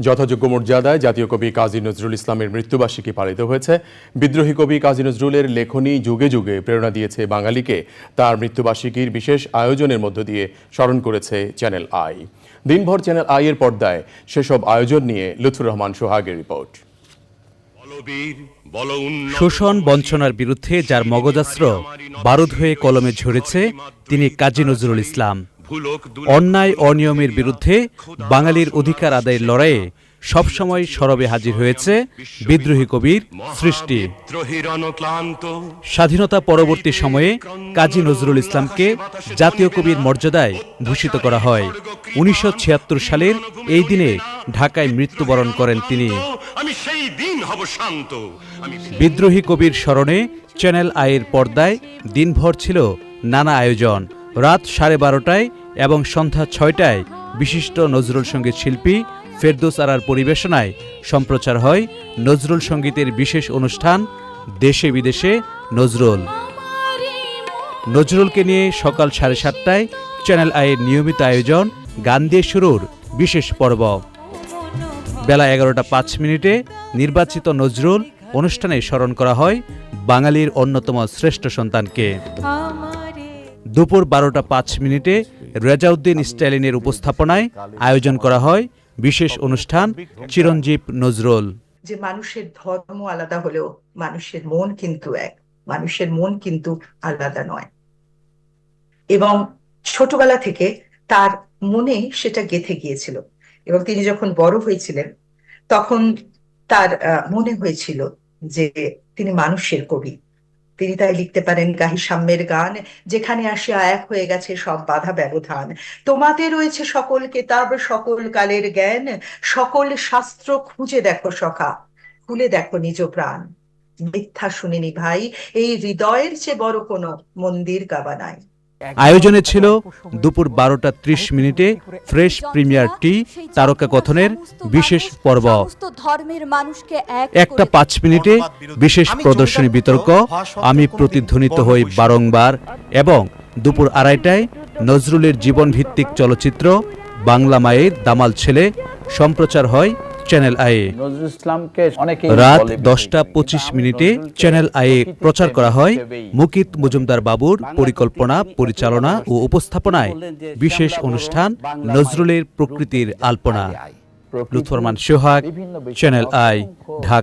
যথাযোগ্য মর্যাদায় জাতীয় কবি কাজী নজরুল ইসলামের মৃত্যুবার্ষিকী পালিত হয়েছে। বিদ্রোহী কবি কাজী নজরুলের লেখনী যুগে যুগে প্রেরণা দিয়েছে বাঙালিকে। তার মৃত্যুবার্ষিকীর বিশেষ আয়োজনের মধ্য দিয়ে স্মরণ করেছে চ্যানেল আই দিনভর চ্যানেল আই এর পর্দায় সেসব আয়োজন নিয়ে লুৎফুর রহমান সোহাগের রিপোর্ট। শোষণ বঞ্চনার বিরুদ্ধে যার মগজাস্ত্র বারুদ হয়ে কলমে ঝরেছে তিনি কাজী নজরুল ইসলাম। অন্যায় অনিয়মের বিরুদ্ধে বাঙালির অধিকার আদায়ের লড়াইয়ে সবসময় সরবে হাজির হয়েছে বিদ্রোহী কবির সৃষ্টি। স্বাধীনতা পরবর্তী সময়ে কাজী নজরুল ইসলামকে জাতীয় কবির মর্যাদায় ভূষিত করা হয়। উনিশশো ছিয়াত্তর সালের এই দিনে ঢাকায় মৃত্যুবরণ করেন তিনি। বিদ্রোহী কবির স্মরণে চ্যানেল আইয়ের পর্দায় দিনভর ছিল নানা আয়োজন। রাত সাড়ে বারোটায় এবং সন্ধ্যা ছয়টায় বিশিষ্ট নজরুল সংগীত শিল্পী ফেরদৌস আরার পরিবেশনায় সম্প্রচার হয় নজরুল সঙ্গীতের বিশেষ অনুষ্ঠান দেশে বিদেশে নজরুল। নজরুলকে নিয়ে সকাল সাড়ে সাতটায় চ্যানেল আইয়ের নিয়মিত আয়োজন, গান দিয়ে শুরুর বিশেষ পর্ব। বেলা এগারোটা পাঁচ মিনিটে নির্বাচিত নজরুল অনুষ্ঠানে স্মরণ করা হয় বাঙালির অন্যতম শ্রেষ্ঠ সন্তানকে। দুপুর বারোটা পাঁচ মিনিটে রেজাউদ্দিন স্ট্যালিনের উপস্থাপনায় আয়োজন করা হয় বিশেষ অনুষ্ঠান চিরঞ্জীব নজরুল। যে মানুষের ধর্ম আলাদা হলেও মানুষের মন কিন্তু এক, মানুষের মন কিন্তু আলাদা নয়। এবং ছোটবেলা থেকে তার মনে সেটা গেঁথে গিয়েছিল। এবং তিনি যখন বড় হয়েছিলেন, তখন তার মনে হয়েছিল যে তিনি মানুষের কবি। তিনি তাই লিখতে পারেন গাহি সাম্যের গান, যেখানে আসিয়া এক হয়ে গেছে সব বাধা ব্যবধান। তোমাতে রয়েছে সকল কেতাব, সকল কালের জ্ঞান, সকল শাস্ত্র খুঁজে দেখো সখা, খুলে দেখো নিজ প্রাণ। মিথ্যা শুনিনি ভাই, এই হৃদয়ের চেয়ে বড় কোন মন্দির গাবা নাই। আয়োজনে ছিল দুপুর বারোটা ত্রিশ মিনিটে ফ্রেশ প্রিমিয়ার টি তারকা কথনের বিশেষ পর্ব। ধর্মের মানুষকে এক একটা পাঁচ মিনিটে বিশেষ প্রদর্শনী বিতর্ক। আমি প্রতিধ্বনিত হই বারংবার এবং দুপুর আড়াইটায় নজরুলের জীবনভিত্তিক চলচ্চিত্র বাংলা মায়ের দামাল ছেলে সম্প্রচার হয় চ্যানেল অনেকেই রাত দশটা পঁচিশ মিনিটে চ্যানেল আয়ে প্রচার করা হয় মুকিত মজুমদার বাবুর পরিকল্পনা, পরিচালনা ও উপস্থাপনায়। বিশেষ অনুষ্ঠান নজরুলের প্রকৃতির আলপনা। Lutforman Sohag channel I Dhaka.